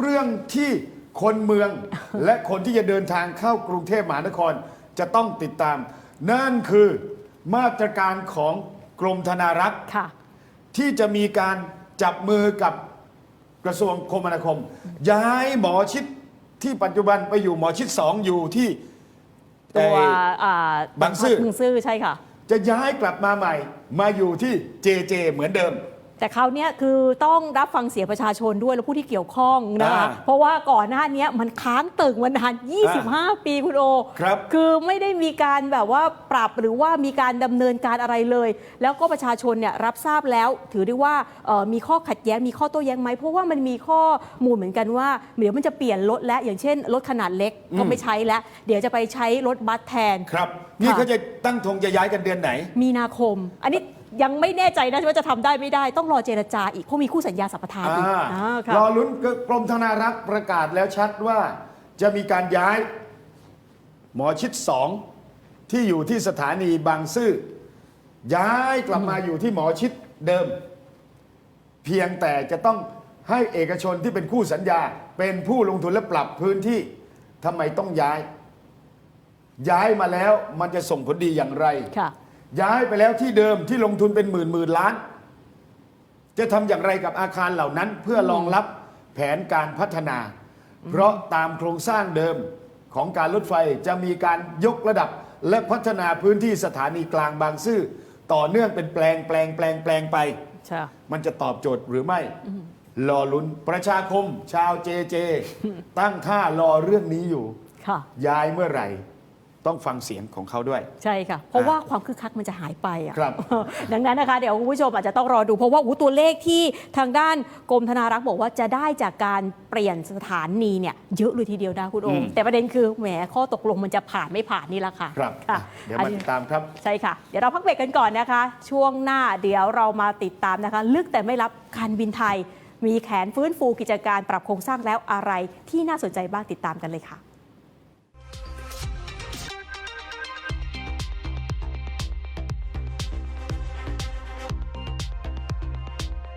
เรื่องที่คนเมือง และคนที่จะเดินทางเข้ากรุงเทพมหานครจะต้องติดตาม นั่นคือมาตรการของกรมธนารักษ์ค่ะ ที่จะมีการจับมือกับกระทรวงคมนาคม ย้ายหมอชิดที่ปัจจุบันไปอยู่หมอชิดสองอยู่ที่ตัวเอ่ออ่าบางซื่อ บางซื่อใช่ค่ะ จะย้ายกลับมาใหม่ มาอยู่ที่เจเจเหมือนเดิม แต่คราวเนี้ยคือต้องรับฟังเสียงประชาชนด้วยและผู้ที่เกี่ยวข้องนะคะอ่าเพราะว่าก่อนหน้าเนี้ยมันค้างตึงมานาน 25 ปีคุณโอครับคือไม่ได้มีการแบบว่าปรับหรือว่ามีการดำเนินการอะไรเลย แล้วก็ประชาชนเนี่ยรับทราบแล้ว ถือได้ว่าเอ่อมีข้อขัดแย้งมีข้อโต้แย้งไหมเพราะว่ามันมีข้อมูลเหมือนกันว่าเดี๋ยวมันจะเปลี่ยนรถแล้วอย่างเช่นรถขนาดเล็กก็ไม่ใช้แล้ว เดี๋ยวจะไปใช้รถบัสแทน ครับ นี่ค่ะ เขาจะตั้งธงจะย้ายกันเดือนไหน มีนาคม อันนี้ ยังไม่แน่ใจนะว่าจะทำได้ไม่ได้ต้องรอเจรจาอีกเพราะมีคู่สัญญาสัมปทานอีกอ่าอ่าค่ะรอลุ้นกรมธนารักษ์ประกาศแล้วชัดว่าจะมีการย้าย หมอชิดสองที่อยู่ที่สถานีบางซื่อย้ายกลับมาอยู่ที่หมอชิดเดิม เพียงแต่จะต้องให้เอกชนที่เป็นคู่สัญญา เป็นผู้ลงทุนและปรับพื้นที่ทำไมต้องย้าย ย้ายมาแล้วมันจะส่งผลดีอย่างไร ค่ะ ย้ายไปแล้วที่เดิมที่ลงทุนเป็นหมื่นหมื่นล้าน จะทำอย่างไรกับอาคารเหล่านั้น เพื่อรองรับแผนการพัฒนา เพราะตามโครงสร้างเดิมของการรถไฟจะมีการยกระดับและพัฒนาพื้นที่สถานีกลางบางซื่อต่อเนื่องเป็นแปลงแปลงแปลงแปลงไป ใช่ มันจะตอบโจทย์หรือไม่ รอลุ้นประชาคม ชาวเจเจ ตั้งท่ารอเรื่องนี้อยู่ ค่ะ ย้ายเมื่อไหร่ ต้องฟังเสียงของเขาด้วย ใช่ค่ะ เพราะว่าความคึกคักมันจะหายไปอะครับ ดังนั้นนะคะเดี๋ยวคุณผู้ชมอาจจะต้องรอดูเพราะว่าอู้ตัวเลขที่ทางด้านกรมธนารักษ์บอกว่าจะได้จากการเปลี่ยนสถานีเนี่ยเยอะเลยทีเดียวนะคุณโอมอืมแต่ประเด็นคือแหมข้อตกลงมันจะผ่านไม่ผ่านนี่แหละค่ะครับค่ะเดี๋ยวอันมานี้ติดตามครับ ใช่ค่ะ เดี๋ยวเราพักเบรกกันก่อนนะคะ ช่วงหน้าเดี๋ยวเรามาติดตามนะคะ ลึกแต่ไม่รับการบินไทย มีแผนฟื้นฟูกิจการปรับโครงสร้างแล้วอะไรที่น่าสนใจบ้างติดตามกันเลยค่ะ